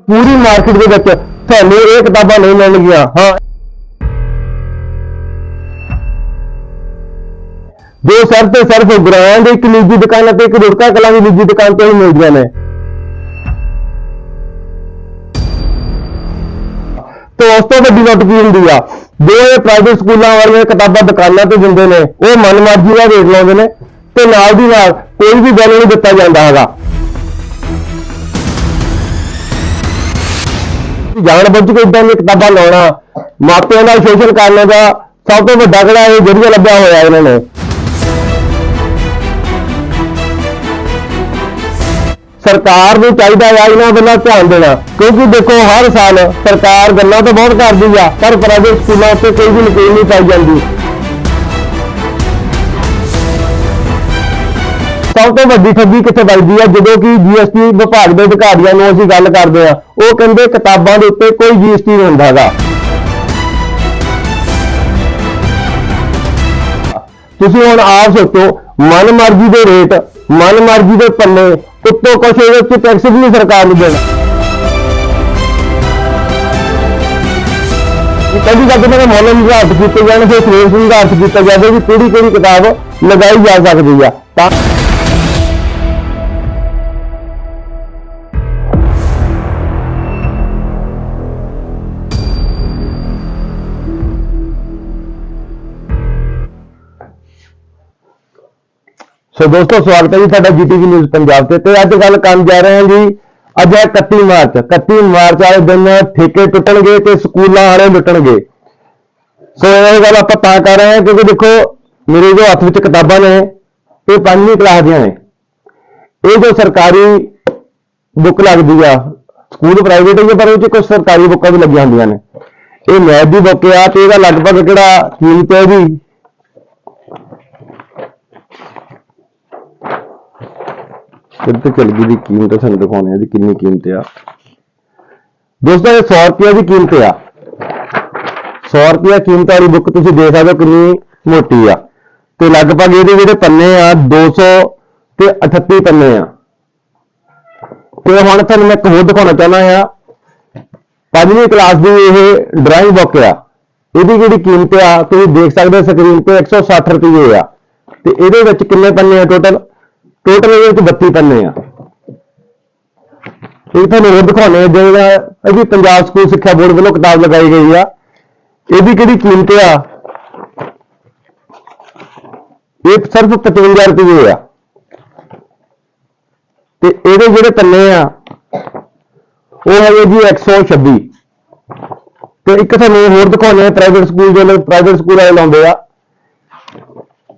ਪੂਰੀ market ਦੇ ਵਿੱਚ ਤੁਹਾਨੂੰ ਇਹ ਕਿਤਾਬਾਂ ਨਹੀਂ ਮਿਲਣਗੀਆਂ। ਹਾਂ। ਜੋ ਸਿਰਫ ਤੇ ਸਿਰਫ ਬ੍ਰਾਂਡ ਇੱਕ ਨਿੱਜੀ ਦੁਕਾਨ ਅਤੇ ਇੱਕ ਰੁੜਕਾ ਕਲਾਂ ਦੀ ਨਿੱਜੀ ਦੁਕਾਨ ਤੋਂ ਹੀ ਮਿਲਦੀਆਂ ਨੇ। ਤੇ ਉਸ ਤੋਂ ਵੱਡੀ ਲੁੱਟ ਕੀ ਹੁੰਦੀ ਆ? ਜੋ ਇਹ ਪ੍ਰਾਈਵੇਟ ਸਕੂਲਾਂ ਵਾਲੀਆਂ ਕਿਤਾਬਾਂ ਦੁਕਾਨਾਂ ਤੇ ਦਿੰਦੇ ਨੇ। ਉਹ ਮਨਮਰਜ਼ੀ ਦਾ ਰੇਟ ਲਾਉਂਦੇ ਨੇ ਤੇ ਨਾਲ ਦੀ ਨਾਲ ਕੋਈ ਵੀ ਬਿੱਲ ਨਹੀਂ ਦਿੱਤਾ ਜਾਂਦਾ ਹੈਗਾ। ਜਾਣ ਬੁੱਝ ਕੇ ਇਦਾਂ ਦੀਆਂ ਕਿਤਾਬਾਂ ਲਾਉਣਾ, ਮਾਪਿਆਂ ਦਾ ਸ਼ੋਸ਼ਣ ਕਰਨ ਦਾ ਸਭ ਤੋਂ ਵੱਡਾ ਕਿਹੜਾ ਇਹ ਜਰੀਆ ਲੱਭਿਆ ਹੋਇਆ ਇਹਨਾਂ ਨੇ। ਸਰਕਾਰ ਨੂੰ ਚਾਹੀਦਾ ਆ ਇਹਨਾਂ ਵੱਲ ਧਿਆਨ ਦੇਣਾ, ਕਿਉਂਕਿ ਦੇਖੋ ਹਰ ਸਾਲ ਸਰਕਾਰ ਗੱਲਾਂ ਤਾਂ ਬਹੁਤ ਕਰਦੀ ਆ, ਪਰ ਪ੍ਰਾਈਵੇਟ ਸਕੂਲਾਂ ਉੱਤੇ ਕੋਈ ਵੀ ਨਕੀਲ ਨਹੀਂ ਪਾਈ ਜਾਂਦੀ। ਸਭ ਤੋਂ ਵੱਡੀ ਠੱਗੀ ਕਿੱਥੇ ਵੱਜਦੀ ਹੈ ਜਦੋਂ ਕਿ ਜੀਐਸਟੀ ਵਿਭਾਗ ਦੇ ਅਧਿਕਾਰੀਆਂ ਨੂੰ ਅਸੀਂ ਗੱਲ ਕਰਦੇ ਆ, ਉਹ ਕਹਿੰਦੇ ਕਿਤਾਬਾਂ ਦੇ ਉੱਤੇ ਕੋਈ ਜੀਐਸਟੀ ਨਹੀਂ ਹੁੰਦਾ ਹੈਗਾ ਤੁਸੀਂ ਹੁਣ ਆਪ ਸੋਚੋ, ਮਨ ਮਰਜ਼ੀ ਦੇ ਰੇਟ, ਮਨ ਮਰਜ਼ੀ ਦੇ ਪੱਲੇ ਉੱਤੋਂ ਕੁਛ ਇਹਦੇ ਉੱਤੇ ਟੈਕਸ ਵੀ ਨਹੀਂ ਸਰਕਾਰ ਨੂੰ ਦੇਣਾ। ਇਹ ਕਦੀ ਕਦੇ ਨਾ ਮਨ ਨਿਰਧਾਰਤ ਕੀਤੇ ਜਾਣ, ਫਿਰ ਸ੍ਰੇਸ਼ ਨਿਗਾਹਤ ਕੀਤਾ ਜਾਵੇ ਵੀ ਕਿਹੜੀ ਕਿਹੜੀ ਕਿਤਾਬ ਲਗਾਈ ਜਾ ਸਕਦੀ ਆ। ਤਾਂ ਸੋ ਦੋਸਤੋ, ਸਵਾਗਤ ਹੈ ਜੀ ਤੁਹਾਡਾ ਜੀਟੀਵੀ ਨਿਊਜ਼ ਪੰਜਾਬ ਤੇ। ਤੇ ਅੱਜ ਗੱਲ ਕਰਨ ਜਾ ਰਹੇ ਹਾਂ ਜੀ, ਅੱਜ ਹੈ 31 ਮਾਰਚ। 31 ਮਾਰਚ ਵਾਲੇ ਦਿਨ ਠੇਕੇ ਟੁੱਟਣਗੇ ਤੇ ਸਕੂਲਾਂ ਵਾਲੇ ਲੁੱਟਣਗੇ। ਸੋ ਇਹ ਗੱਲ ਆਪਾਂ ਤਾਂ ਕਰ ਰਹੇ ਹਾਂ ਕਿਉਂਕਿ ਦੇਖੋ, ਮੇਰੇ ਜੋ ਹੱਥ ਵਿੱਚ ਕਿਤਾਬਾਂ ਨੇ, ਇਹ ਪੰਜਵੀਂ ਕਲਾਸ ਦੀਆਂ ਨੇ। ਇਹ ਜੋ ਸਰਕਾਰੀ ਬੁੱਕ ਲੱਗਦੀ ਆ, ਸਕੂਲ ਪ੍ਰਾਈਵੇਟ ਹੈ ਪਰ ਉਹ 'ਚ ਕੁਝ ਸਰਕਾਰੀ ਬੁੱਕਾਂ ਵੀ ਲੱਗੀਆਂ ਹੁੰਦੀਆਂ ਨੇ। ਇਹ ਮੈਥ ਦੀ ਬੁੱਕ ਆ ਤੇ ਇਹਦਾ ਲਗਭਗ ਕਿਹੜਾ ਕੀਮਤ ਹੈ ਜੀ? ਕਿੱਥੇ ਚਲ ਗਈ ਦੀ ਕੀਮਤ ਤੁਹਾਨੂੰ ਦਿਖਾਉਣੇ ਆ ਜੀ ਕਿੰਨੀ ਕੀਮਤ ਆ। ਦੋਸਤੋ, ਇਹ 100 ਰੁਪਏ ਦੀ ਕੀਮਤ ਆ। 100 ਰੁਪਏ ਕੀਮਤ ਵਾਲੀ ਬੁੱਕ ਤੁਸੀਂ ਦੇਖ ਸਕਦੇ ਹੋ ਕਿੰਨੀ ਮੋਟੀ ਆ। ਤੇ ਲਗਭਗ ਇਹਦੇ ਜਿਹੜੇ ਪੰਨੇ ਆ 200 ਤੇ 38 ਪੰਨੇ ਆ। ਤੇ ਹੁਣ ਤੁਹਾਨੂੰ ਮੈਂ ਇੱਕ ਹੋਰ ਦਿਖਾਉਣਾ ਚਾਹੁੰਦਾ ਆ। ਪੰਜਵੀਂ ਕਲਾਸ ਦੀ ਇਹ ਡਰਾਇੰਗ ਬੁੱਕ ਆ। ਇਹਦੀ ਜਿਹੜੀ ਕੀਮਤ ਆ, ਤੁਸੀਂ ਦੇਖ ਸਕਦੇ ਹੋ ਸਕਰੀਨ ਤੇ 160 ਰੁਪਏ ਆ। ਤੇ ਇਹਦੇ ਵਿੱਚ ਕਿੰਨੇ ਪੰਨੇ ਆ ਟੋਟਲ ਟੋਟਲ ਇਹਦੇ ਵਿੱਚ 32 ਪੰਨੇ ਆ। ਇਹ ਤੁਹਾਨੂੰ ਹੋਰ ਦਿਖਾਉਣੇ ਆ, ਜਿਹੜਾ ਇਹਦੀ ਪੰਜਾਬ ਸਕੂਲ ਸਿੱਖਿਆ ਬੋਰਡ ਵੱਲੋਂ ਕਿਤਾਬ ਲਗਾਈ ਗਈ ਆ। ਇਹਦੀ ਕਿਹੜੀ ਕੀਮਤ ਆ? ਇਹ ਸਿਰਫ 55 ਰੁਪਏ ਆ। ਤੇ ਇਹਦੇ ਜਿਹੜੇ ਪੰਨੇ ਆ, ਉਹ ਹੈਗੇ ਜੀ 126 ਤੇ ਇੱਕ ਤੁਹਾਨੂੰ ਹੋਰ ਦਿਖਾਉਣੇ ਆ ਪ੍ਰਾਈਵੇਟ ਸਕੂਲ ਦੇ ਪ੍ਰਾਈਵੇਟ ਸਕੂਲ ਵਾਲੇ ਲਾਉਂਦੇ ਆ।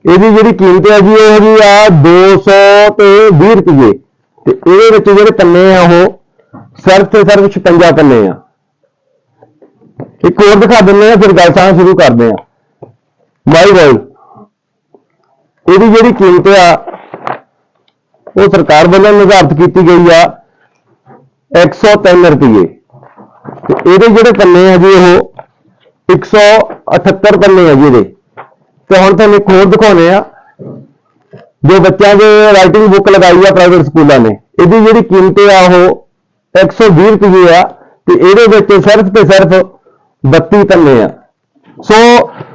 ਇਹਦੀ ਜਿਹੜੀ ਕੀਮਤ ਹੈ ਜੀ ਉਹ ਹੈਗੀ ਆ 200 ਤੇ 20 ਰੁਪਏ ਤੇ ਇਹਦੇ ਵਿੱਚ ਜਿਹੜੇ ਪੰਨੇ ਆ ਉਹ ਸਿਰਫ ਤੇ ਸਿਰਫ 56 ਪੰਨੇ ਆ। ਇੱਕ ਹੋਰ ਦਿਖਾ ਦਿੰਦੇ ਆ ਫਿਰ ਗੱਲ ਸਾਂ ਸ਼ੁਰੂ ਕਰਦੇ ਆ ਮਾਈ ਗੋਲ ਇਹਦੀ ਜਿਹੜੀ ਕੀਮਤ ਆ, ਉਹ ਸਰਕਾਰ ਵੱਲੋਂ ਨਿਰਧਾਰਤ ਕੀਤੀ ਗਈ ਆ 103 ਰੁਪਏ ਤੇ ਇਹਦੇ ਜਿਹੜੇ ਪੰਨੇ ਆ ਜੀ ਉਹ 178 ਪੰਨੇ ਆ ਜੀ ਇਹਦੇ। ਤੇ ਹੁਣ ਤੁਹਾਨੂੰ ਇੱਕ ਹੋਰ ਦਿਖਾਉਣੇ ਆ। ਜੋ ਬੱਚਿਆਂ ਦੇ ਰਾਈਟਿੰਗ ਬੁੱਕ ਲਗਾਈ ਆ ਪ੍ਰਾਈਵੇਟ ਸਕੂਲਾਂ ਨੇ। ਇਹਦੀ ਜਿਹੜੀ ਕੀਮਤ ਆ ਉਹ 120 ਰੁਪਏ ਆ ਤੇ ਇਹਦੇ ਵਿੱਚ ਸਿਰਫ ਤੇ ਸਿਰਫ 32 ਪੰਨੇ ਆ। ਸੋ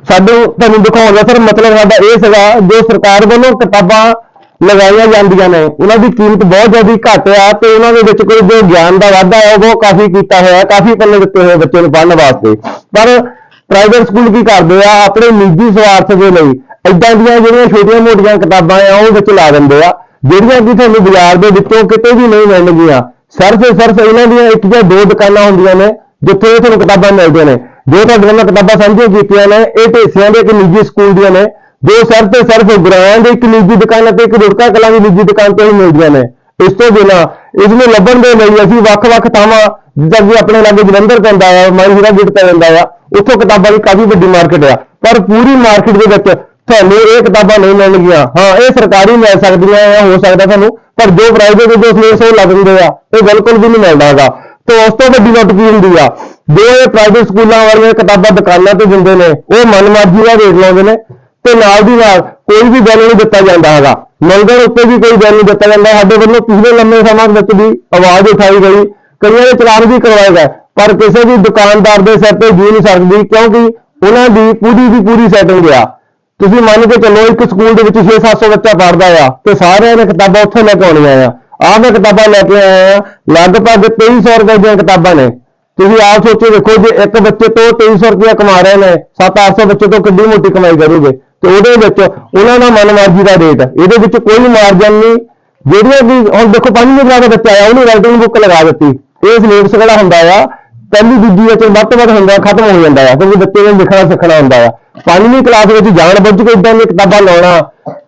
ਸਾਨੂੰ ਤੁਹਾਨੂੰ ਦਿਖਾਉਣ ਦਾ ਸਰ ਮਤਲਬ ਸਾਡਾ ਇਹ ਸੀਗਾ, ਜੋ ਸਰਕਾਰ ਵੱਲੋਂ ਕਿਤਾਬਾਂ ਲਗਾਈਆਂ ਜਾਂਦੀਆਂ ਨੇ, ਉਹਨਾਂ ਦੀ ਕੀਮਤ ਬਹੁਤ ਜ਼ਿਆਦਾ ਘੱਟ ਆ ਤੇ ਉਹਨਾਂ ਦੇ ਵਿੱਚ ਕੋਈ ਜੋ ਗਿਆਨ ਦਾ ਵਾਧਾ ਹੈ ਉਹ ਕਾਫੀ ਕੀਤਾ ਹੋਇਆ, ਕਾਫੀ ਪੰਨੇ ਦਿੱਤੇ ਹੋਏ ਬੱਚੇ ਨੂੰ ਪੜ੍ਹਨ ਵਾਸਤੇ। ਪਰ ਪ੍ਰਾਈਵੇਟ ਸਕੂਲ ਕੀ ਕਰਦੇ ਆ? ਆਪਣੇ ਨਿੱਜੀ ਸਵਾਰਥ ਦੇ ਲਈ ਇਦਾਂ ਦੀਆਂ ਜਿਹੜੀਆਂ ਛੋਟੀਆਂ-ਮੋਟੀਆਂ ਕਿਤਾਬਾਂ ਆ, ਉਹ ਵਿੱਚ ਲਾ ਦਿੰਦੇ ਆ, ਜਿਹੜੀਆਂ ਕਿ ਤੁਹਾਨੂੰ ਬਾਜ਼ਾਰ ਦੇ ਵਿੱਚੋਂ ਕਿਤੇ ਵੀ ਨਹੀਂ ਮਿਲਣਗੀਆਂ। ਸਿਰਫ ਸਿਰਫ ਇਹਨਾਂ ਦੀਆਂ ਇੱਕ ਜਾਂ ਦੋ ਦੁਕਾਨਾਂ ਹੁੰਦੀਆਂ ਨੇ, ਜਿੱਥੇ ਤੁਹਾਨੂੰ ਕਿਤਾਬਾਂ ਮਿਲਦੀਆਂ ਨੇ। ਜੋ ਤੁਹਾਡੀਆਂ ਨਾਲ ਕਿਤਾਬਾਂ ਸਾਂਝੀਆਂ ਕੀਤੀਆਂ ਨੇ, ਇਹ ਢੇਸੀਆਂ ਦੇ ਇੱਕ ਨਿੱਜੀ ਸਕੂਲ ਦੀਆਂ ਨੇ। ਜੋ ਸਿਰਫ ਤੇ ਸਿਰਫ ਬ੍ਰਾਂਡ ਇੱਕ ਨਿੱਜੀ ਦੁਕਾਨ ਅਤੇ ਇੱਕ ਰੁੜਕਾ ਕਲਾਂ ਦੀ ਨਿੱਜੀ ਦੁਕਾਨ ਤੋਂ ਹੀ ਮਿਲਦੀਆਂ ਨੇ। ਇਸ ਤੋਂ ਬਿਨਾਂ ਇਸ ਨੂੰ ਲੱਭਣ ਦੇ ਲਈ ਅਸੀਂ ਵੱਖ-ਵੱਖ ਥਾਵਾਂ, ਜਿੱਦਾਂ ਕਿ ਆਪਣੇ ਲਾਗੇ ਜਲੰਧਰ ਪੈਂਦਾ ਆ ਮਾਈਹੀਰਾ ਗੇਟ ਪੈ ਜਾਂਦਾ ਆ ਉੱਥੋਂ ਕਿਤਾਬਾਂ ਦੀ ਕਾਫੀ ਵੱਡੀ ਮਾਰਕੀਟ ਆ। ਪਰ ਪੂਰੀ ਮਾਰਕੀਟ ਦੇ ਵਿੱਚ ਤੁਹਾਨੂੰ ਇਹ ਕਿਤਾਬਾਂ ਨਹੀਂ ਮਿਲਣਗੀਆਂ। ਹਾਂ, ਇਹ ਸਰਕਾਰੀ ਮਿਲ ਸਕਦੀਆਂ ਆ ਹੋ ਸਕਦਾ ਤੁਹਾਨੂੰ, ਪਰ ਜੋ ਪ੍ਰਾਈਵੇਟ ਜੋ ਸਲੇਸ ਉਹ ਲੱਗ ਦਿੰਦੇ ਆ। ਇਹ ਬਿਲਕੁਲ ਵੀ ਨਹੀਂ ਮਿਲਦਾ ਹੈਗਾ। ਤੇ ਉਸ ਤੋਂ ਵੱਡੀ ਲੁੱਟ ਕੀ ਹੁੰਦੀ ਆ? ਜੋ ਇਹ ਪ੍ਰਾਈਵੇਟ ਸਕੂਲਾਂ ਵਾਲੀਆਂ ਕਿਤਾਬਾਂ ਦੁਕਾਨਾਂ ਤੇ ਦਿੰਦੇ ਨੇ, ਉਹ ਮਨਮਰਜ਼ੀ ਨਾਲ ਵੇਚ ਲੈਂਦੇ ਨੇ। ਤੇ ਨਾਲ ਦੀ ਨਾਲ ਕੋਈ ਵੀ ਬਿੱਲ ਨਹੀਂ ਦਿੱਤਾ ਜਾਂਦਾ ਹੈਗਾ। ਮੰਗਣ ਉੱਤੇ ਵੀ ਕੋਈ ਬਿੱਲ ਨਹੀਂ ਦਿੱਤਾ ਜਾਂਦਾ। ਸਾਡੇ ਵੱਲੋਂ ਪਿਛਲੇ ਲੰਮੇ ਸਮਾਂ ਵਿੱਚ ਵੀ ਆਵਾਜ਼ ਉਠਾਈ ਗਈ। ਕਈਆਂ ਦੇ ਚਲਾਨ ਵੀ ਕਰਵਾਏ ਗਏ। ਪਰ ਕਿਸੇ ਵੀ ਦੁਕਾਨਦਾਰ ਦੇ ਸਿਰ ਤੇ ਜੀ ਨਹੀਂ ਸਕਦੀ ਕਿਉਂਕਿ ਉਹਨਾਂ ਦੀ ਪੂਰੀ ਦੀ ਪੂਰੀ ਸੈਟਿੰਗ ਆ। ਤੁਸੀਂ ਮੰਨ ਕੇ ਚੱਲੋ, ਇੱਕ ਸਕੂਲ ਦੇ ਵਿੱਚ 6-700 ਬੱਚਾ ਪੜ੍ਹਦਾ ਆ ਤੇ ਸਾਰਿਆਂ ਨੇ ਕਿਤਾਬਾਂ ਉੱਥੋਂ ਲੈ ਕੇ ਆਉਣੀਆਂ ਆ। ਆਹ ਮੈਂ ਕਿਤਾਬਾਂ ਲੈ ਕੇ ਆਇਆ ਆ, ਲਗਭਗ 2300 ਰੁਪਏ ਦੀਆਂ ਕਿਤਾਬਾਂ ਨੇ। ਤੁਸੀਂ ਆਪ ਸੋਚੋ ਦੇਖੋ, ਜੇ ਇੱਕ ਬੱਚੇ ਤੋਂ 2300 ਰੁਪਏ ਕਮਾ ਰਹੇ ਨੇ 7-800 ਬੱਚੇ ਤੋਂ ਕਿੰਨੀ ਮੋਟੀ ਕਮਾਈ ਕਰੂਗੇ? ਤੇ ਉਹਦੇ ਵਿੱਚ ਉਹਨਾਂ ਦਾ ਮਨਮਰਜ਼ੀ ਦਾ ਰੇਟ ਇਹਦੇ ਵਿੱਚ ਕੋਈ ਮਾਰਜਨ ਨਹੀਂ। ਜਿਹੜੀਆਂ ਵੀ ਹੁਣ ਦੇਖੋ, ਪੰਜਵੀਂ ਕਲਾਸ ਦਾ ਬੱਚਾ ਆਇਆ, ਉਹਨੇ ਰਾਈਟਿੰਗ ਬੁੱਕ ਲਗਾ ਦਿੱਤੀ। ਇਹ ਸਿਲੇਬਸ ਜਿਹੜਾ ਹੁੰਦਾ ਆ? ਪਹਿਲੀ, ਦੂਜੀ ਵਿੱਚ ਵੱਧ ਤੋਂ ਵੱਧ ਹੁੰਦਾ, ਖਤਮ ਹੋ ਜਾਂਦਾ ਆ, ਕਿਉਂਕਿ ਬੱਚੇ ਨੇ ਲਿਖਣਾ, ਸਿੱਖਣਾ ਹੁੰਦਾ ਆ। ਪੰਜਵੀਂ ਕਲਾਸ ਵਿੱਚ ਜਾਣ ਬੁੱਝ ਕੇ ਇਦਾਂ ਦੀਆਂ ਕਿਤਾਬਾਂ ਲਾਉਣਾ,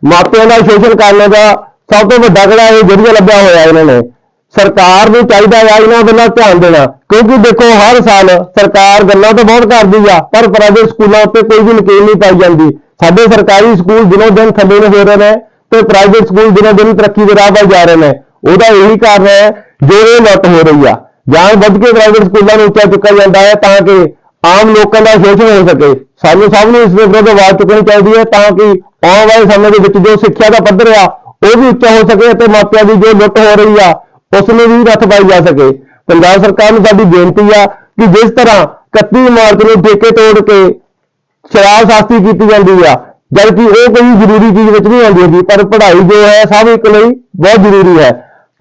ਮਾਪਿਆਂ ਦਾ ਸ਼ੋਸ਼ਣ ਕਰਨ ਦਾ ਸਭ ਤੋਂ ਵੱਡਾ ਜਿਹੜਾ ਇਹ ਜਰੀਆ ਲੱਭਿਆ ਹੋਇਆ ਇਹਨਾਂ ਨੇ। ਸਰਕਾਰ ਨੂੰ ਚਾਹੀਦਾ ਆ ਇਹਨਾਂ ਵੱਲ ਧਿਆਨ ਦੇਣਾ, ਕਿਉਂਕਿ ਦੇਖੋ ਹਰ ਸਾਲ ਸਰਕਾਰ ਗੱਲਾਂ ਤਾਂ ਬਹੁਤ ਕਰਦੀ ਆ, ਪਰ ਪ੍ਰਾਈਵੇਟ ਸਕੂਲਾਂ ਉੱਤੇ ਕੋਈ ਵੀ ਨਕੀਲ ਨਹੀਂ ਪਾਈ ਜਾਂਦੀ। ਸਾਡੇ ਸਰਕਾਰੀ ਸਕੂਲ ਦਿਨੋਂ ਦਿਨ ਥੱਲੇ ਨੂੰ ਹੋ ਰਹੇ ਨੇ ਤੇ ਪ੍ਰਾਈਵੇਟ ਸਕੂਲ ਦਿਨੋਂ ਦਿਨ ਤਰੱਕੀ ਦੇ ਰਾਹ 'ਤੇ ਜਾ ਰਹੇ ਨੇ। ਉਹਦਾ ਇਹੀ ਕਾਰਨ ਹੈ, ਜੋ ਇਹ ਲੁੱਟ ਹੋ ਰਹੀ ਆ। ਜਾਣ ਵੱਧ ਕੇ ਪ੍ਰਾਈਵੇਟ ਸਕੂਲਾਂ ਨੂੰ ਉੱਚਾ ਚੁੱਕਿਆ ਜਾਂਦਾ ਹੈ ਤਾਂ ਕਿ ਆਮ ਲੋਕਾਂ ਦਾ ਸ਼ੋਸ਼ਣ ਹੋ ਸਕੇ। ਸਾਨੂੰ ਸਭ ਨੂੰ ਇਸ ਦੇ ਵਿਰੁੱਧ ਆਵਾਜ਼ ਚੁੱਕਣੀ ਚਾਹੀਦੀ ਹੈ ਤਾਂ ਕਿ ਆਉਣ ਵਾਲੇ ਸਮੇਂ ਦੇ ਵਿੱਚ ਜੋ ਸਿੱਖਿਆ ਦਾ ਪੱਧਰ ਆ, ਉਹ ਵੀ ਉੱਚਾ ਹੋ ਸਕੇ ਅਤੇ ਮਾਪਿਆਂ ਦੀ ਜੋ ਲੁੱਟ ਹੋ ਰਹੀ ਆ, ਉਸ ਨੂੰ ਵੀ ਰੱਥ ਪਾਈ ਜਾ ਸਕੇ। ਪੰਜਾਬ ਸਰਕਾਰ ਨੂੰ ਸਾਡੀ ਬੇਨਤੀ ਆ ਕਿ ਜਿਸ ਤਰ੍ਹਾਂ 31 ਮਾਰਚ ਨੂੰ ਠੇਕੇ ਤੋੜ ਕੇ ਸ਼ਰਾਬ ਸ਼ਾਸਤੀ ਕੀਤੀ ਜਾਂਦੀ ਆ, ਜਦਕਿ ਉਹ ਕੋਈ ਜ਼ਰੂਰੀ ਚੀਜ਼ ਵਿੱਚ ਨਹੀਂ ਆਉਂਦੀ ਹੈਗੀ, ਪਰ ਪੜ੍ਹਾਈ ਜੋ ਹੈ ਸਭ ਇੱਕ ਲਈ ਬਹੁਤ ਜ਼ਰੂਰੀ ਹੈ।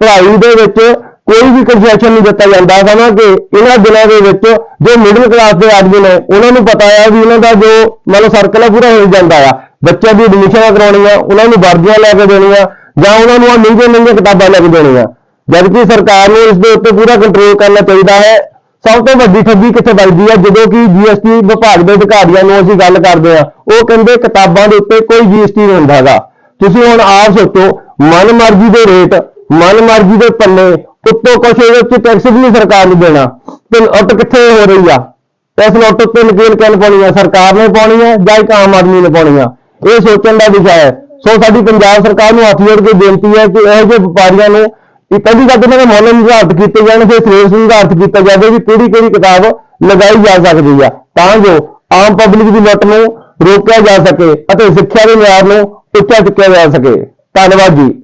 ਪੜ੍ਹਾਈ ਦੇ ਵਿੱਚ ਕੋਈ ਵੀ ਕੰਸੈਸ਼ਨ ਨਹੀਂ ਦਿੱਤਾ ਜਾਂਦਾ। ਸਮਾਂ ਕਿ ਇਹਨਾਂ ਦਿਨਾਂ ਦੇ ਵਿੱਚ ਜੋ ਮਿਡਲ ਕਲਾਸ ਦੇ ਆਦਮੀ ਨੇ, ਉਹਨਾਂ ਨੂੰ ਪਤਾ ਆ ਵੀ ਇਹਨਾਂ ਦਾ ਜੋ ਮੰਨ ਲਓ ਸਰਕਲ ਆ, ਪੂਰਾ ਹੋ ਜਾਂਦਾ ਆ। ਬੱਚਿਆਂ ਦੀ ਐਡਮਿਸ਼ਨਾਂ ਕਰਾਉਣੀਆਂ, ਉਹਨਾਂ ਨੂੰ ਵਰਦੀਆਂ ਲੈ ਕੇ ਦੇਣੀਆਂ, ਜਾਂ ਉਹਨਾਂ ਨੂੰ ਆਹ ਮਹਿੰਗੀਆਂ ਮਹਿੰਗੀਆਂ ਕਿਤਾਬਾਂ ਲੈ ਕੇ ਦੇਣੀਆਂ। ਜਦਕਿ ਸਰਕਾਰ ਨੂੰ ਇਸ ਦੇ ਉੱਤੇ ਪੂਰਾ ਕੰਟਰੋਲ ਕਰਨਾ ਚਾਹੀਦਾ ਹੈ। ਸਭ ਤੋਂ ਵੱਡੀ ਠੱਗੀ ਕਿੱਥੇ ਵੱਜਦੀ ਹੈ ਜਦੋਂ ਕਿ ਜੀਐਸਟੀ ਵਿਭਾਗ ਦੇ ਅਧਿਕਾਰੀਆਂ ਨੂੰ ਅਸੀਂ ਗੱਲ ਕਰਦੇ ਆ। ਉਹ ਕਹਿੰਦੇ ਕਿਤਾਬਾਂ ਦੇ ਉੱਤੇ ਕੋਈ ਜੀਐਸਟੀ ਨਹੀਂ ਹੁੰਦਾ ਹੈਗਾ। ਤੁਸੀਂ ਹੁਣ ਆਪ ਸੋਚੋ ਮਨ ਮਰਜ਼ੀ ਦੇ ਰੇਟ ਮਨ ਮਰਜ਼ੀ ਦੇ ਪੱਲੇ ਉੱਤੋਂ ਕੁਛ ਇਹਦੇ ਉੱਤੇ ਟੈਕਸ ਵੀ ਨਹੀਂ ਸਰਕਾਰ ਨੂੰ ਦੇਣਾ। ਤੇ ਲੁੱਟ ਕਿੱਥੇ ਹੋ ਰਹੀ ਆ? ਇਸ ਲੁੱਟ ਉੱਤੇ ਨਕੇਲ ਕਿਹਨ ਪਾਉਣੀ ਆ ਸਰਕਾਰ ਨੇ ਪਾਉਣੀ ਹੈ ਜਾਂ ਇੱਕ ਆਮ ਆਦਮੀ ਨੇ ਪਾਉਣੀ ਆ ਇਹ ਸੋਚਣ ਦਾ ਵਿਸ਼ਾ ਹੈ। ਸੋ ਸਾਡੀ ਪੰਜਾਬ ਸਰਕਾਰ ਨੂੰ ਹੱਥ ਜੋੜ ਕੇ ਬੇਨਤੀ ਹੈ ਕਿ ਇਹੋ ਜਿਹੇ ਵਪਾਰੀਆਂ ਨੂੰ ਇਹ ਪਹਿਲੀ ਗੱਲ ਇਹਨਾਂ ਦੇ ਮੁੱਲ ਨਿਰਧਾਰਤ ਕੀਤੇ ਜਾਣ, ਫਿਰ ਸਿਲੇਬਸ ਨਿਰਧਾਰਿਤ ਕੀਤਾ ਜਾਵੇ ਵੀ ਕਿਹੜੀ ਕਿਹੜੀ ਕਿਤਾਬ ਲਗਾਈ ਜਾ ਸਕਦੀ ਆ। ਤਾਂ ਜੋ ਆਮ ਪਬਲਿਕ ਦੀ ਲੁੱਟ ਨੂੰ ਰੋਕਿਆ ਜਾ ਸਕੇ ਅਤੇ ਸਿੱਖਿਆ ਦੇ ਮਿਆਰ ਨੂੰ ਉੱਚਾ ਚੁੱਕਿਆ ਜਾ ਸਕੇ। ਧੰਨਵਾਦ ਜੀ।